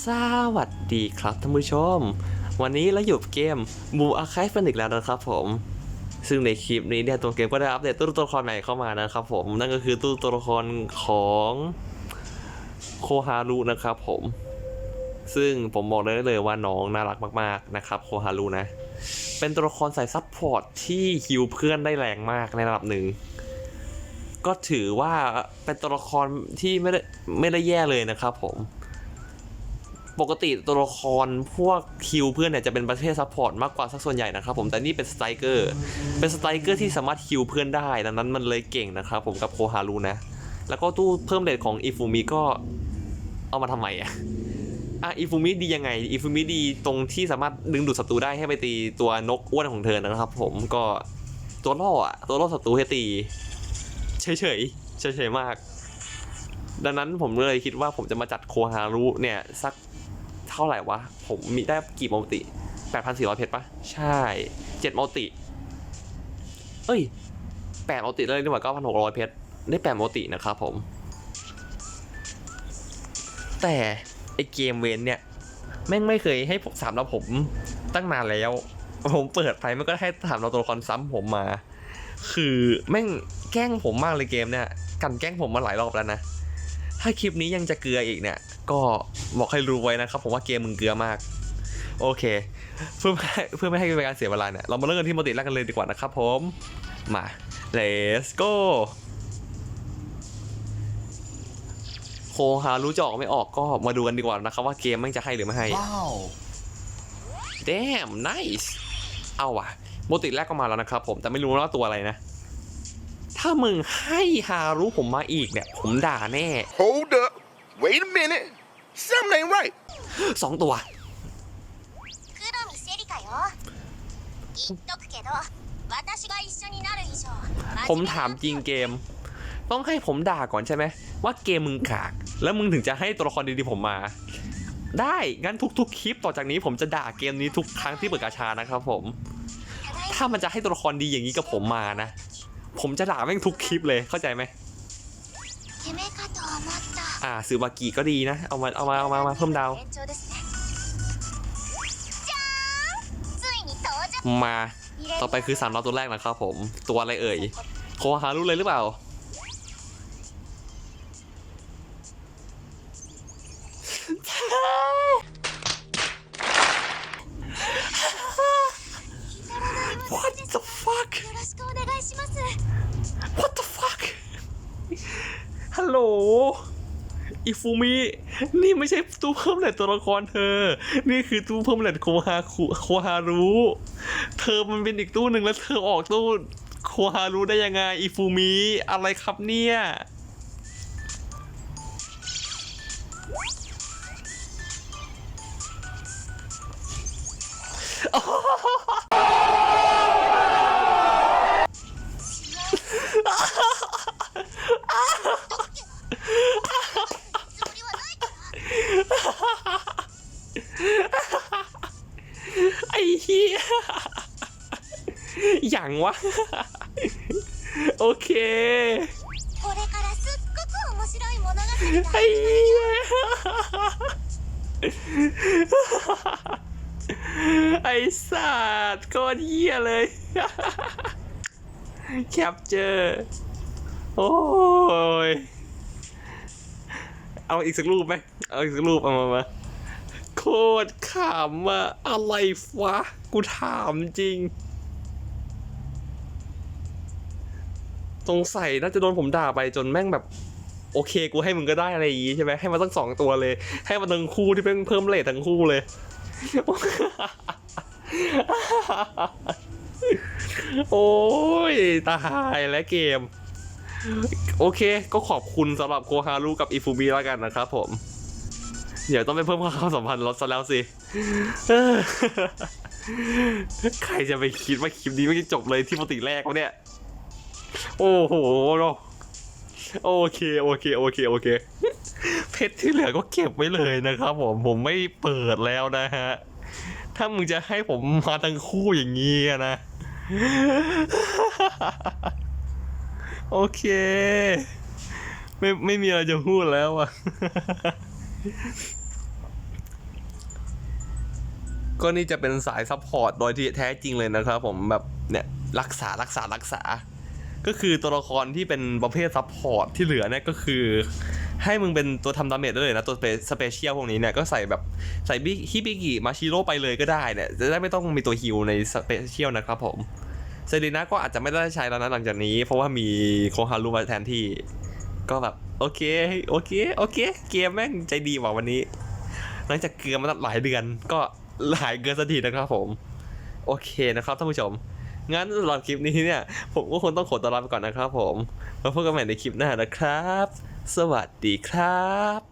สวัสดีครับท่านผู้ชม วันนี้เราอยู่เกมมูอาคายฟันอีกแล้วนะครับผม ซึ่งในคลิปนี้เนี่ยตัวเกมก็ได้อัปเดตตู้ตัวละครใหม่เข้ามานะครับผม นั่นก็คือตู้ตัวละครของโคฮารุนะครับผม ซึ่งผมบอกได้เลยว่าน้องน่ารักมากๆนะครับโคฮารุนะ เป็นตัวละครสายซับพอร์ตที่ฮิวเพื่อนได้แรงมากในระดับหนึ่งก็ถือว่าเป็นตัวละครที่ไม่ได้ไม่ได้แย่เลยนะครับผม ปกติตัวละครพวกคิวเพื่อนเนี่ยจะเป็นประเภทซัพพอร์ตมากกว่าสักส่วนใหญ่นะครับผมแต่นี่เป็นสไตรเกอร์เป็นสไตรเกอร์ที่สามารถคิวเพื่อนได้ดังนั้นมันเลยเก่งนะครับผมกับโคฮารุนะ แล้วก็ตู้เพิ่มเลทของอิฟูมิก็เอามาทำไมอะอะอิฟูมิดียังไงอิฟูมิดีตรงที่สามารถดึงดูดศัตรูได้ให้ไปตีตัวนกอ้วนของเธอนะครับ ผมก็ตัวล่ออะตัวล่อศัตรูให้ตีเฉยเฉยเฉยเฉยๆมาก ดังนั้นผมเลยคิดว่าผมจะมาจัดโคฮารุเนี่ยสัก เท่าไหร่วะ ผมมีได้กี่มัลติ 8,400 เพชรปะใช่7มัลติ เอ้ย8มัลติเลยดีกว่า 9,600 เพชร ได้8มัลตินะครับผม แต่ไอเกมเวนเนี่ย แม่งไม่เคยให้ผมสามเราผมตั้งนานแล้ว ผมเปิดไปมันก็ให้ถามเราตัวละครซ้ำผมมา คือแม่งแกล้งผมมากเลยเกมเนี่ย กันแกล้งผมมาหลายรอบแล้วนะ ถ้าคลิปนี้ยังจะเกลืออีกเนี่ย ก็บอกให้รู้ไว้นะครับ ผมว่าเกมมึงเกลือมาก โอเค เพื่อไม่ให้เพื่อไม่ให้เป็นการเสียเวลาเนี่ย เรามาเริ่มกันที่โมติแรกกันเลยดีกว่านะครับผม มา let's go โคฮารู้จะออกไม่ออกก็มาดูกันดีกว่านะครับว่าเกมแม่งจะให้หรือไม่ให้ Wow. damn nice เอาว่ะโมติแรกก็มาแล้วนะครับผมแต่ไม่รู้ว่าตัวอะไรนะ ถ้ามึงให้ฮารุผมมาอีกเนี่ย ผมด่าแน่ Hold up. Wait a minute. Something ain't right. สองตัว 黒見セリカよ言っとくけど私が一緒になる以上 ผมถามจริงเกม ต้องให้ผมด่าก่อนใช่ไหม ว่าเกมมึงกาก แล้วมึงถึงจะให้ตัวละครดีๆผมมา ได้ งั้นทุกๆคลิปต่อจากนี้ผมจะด่าเกมนี้ทุกครั้งที่เปิดกาชานะครับผม ถ้ามันจะให้ตัวละครดีอย่างนี้กับผมมานะ ผมจะด่าแม่งทุกคลิปเลยเข้าใจไหม てめえかと思った อ่าซื้อวากีก็ดีนะ เอามาเอามาเอามามาเพิ่มดาว มา ต่อไปคือสามล้อตัวแรกนะครับผม ตัวอะไรเอ่ย โคฮารุเลยหรือเปล่า อิฟูมิ นี่ไม่ใช่ตู้เพิ่มเลตตัวละครเธอ นี่คือตู้เพิ่มเลตโคฮาคุโคฮารุ เธอมันเป็นอีกตู้หนึ่งแล้วเธอออกตู้โคฮารุได้ยังไงอิฟูมิ อะไรครับเนี่ย อย่างวะ โอเคไอ้ไอ้สัตว์ก้อนเหี้ยเลย แคปเจอร์โอ้ย เอาอีกสักรูปไหม เอาอีกสักรูปเอามามาโคตรขำอะอะไรวะ กูถามจริง สงสัยน่าจะโดนผมด่าไปจนแม่งแบบ โอเคกูให้มึงก็ได้อะไรอย่างงี้ใช่ไหมให้มาตั้งสองตัวเลย ให้มาทั้งคู่ที่เพิ่งเพิ่มเลททั้งคู่เลย โอ้ยตายแล้วเกม โอเค ก็ขอบคุณสำหรับโคฮารุกับอิฟูมิแล้วกันนะครับผม เดี๋ยวต้องไปเพิ่มความสัมพันธ์ลดซะแล้วสิใครจะไปคิดว่าคลิปนี้ไม่จบเลยที่ปกติแรกวะเนี่ย โอ้โหโอเคโอเคโอเคโอเค เพชรที่เหลือก็เก็บไว้เลยนะครับผมผมไม่เปิดแล้วนะฮะ ถ้ามึงจะให้ผมมาทั้งคู่อย่างนี้นะ โอเค ไม่ไม่มีอะไรจะพูดแล้วอะก็นี่จะเป็นสายซัพพอร์ตโดยที่แท้จริงเลยนะครับผมแบบเนี่ยรักษารักษารักษา ก็คือตัวละครที่เป็นประเภทซัพพอร์ตที่เหลือเนี่ยก็คือ ให้มึงเป็นตัวทำดาเมจได้เลยนะตัวสเปเชียลพวกนี้เนี่ยก็ใส่แบบใส่บิฮิบิกิมาชิโร่ไปเลยก็ได้เนี่ยจะได้ไม่ต้องมีตัวฮิลในสเปเชียลนะครับผมเซรีนาก็อาจจะไม่ได้ใช้แล้วนะหลังจากนี้ เพราะว่ามีโคฮารุมาแทนที่ก็แบบโอเคโอเคโอเค เกมแม่งใจดีว่ะวันนี้ หลังจากเกลือมาตั้งหลายเดือนก็หลายเกินสักทีนะครับผม โอเคนะครับท่านผู้ชม งั้นสำหรับคลิปนี้เนี่ย ผมก็คงต้องขอตัวลาไปก่อนนะครับผมมาพบกันใหม่ในคลิปหน้านะครับ สวัสดีครับ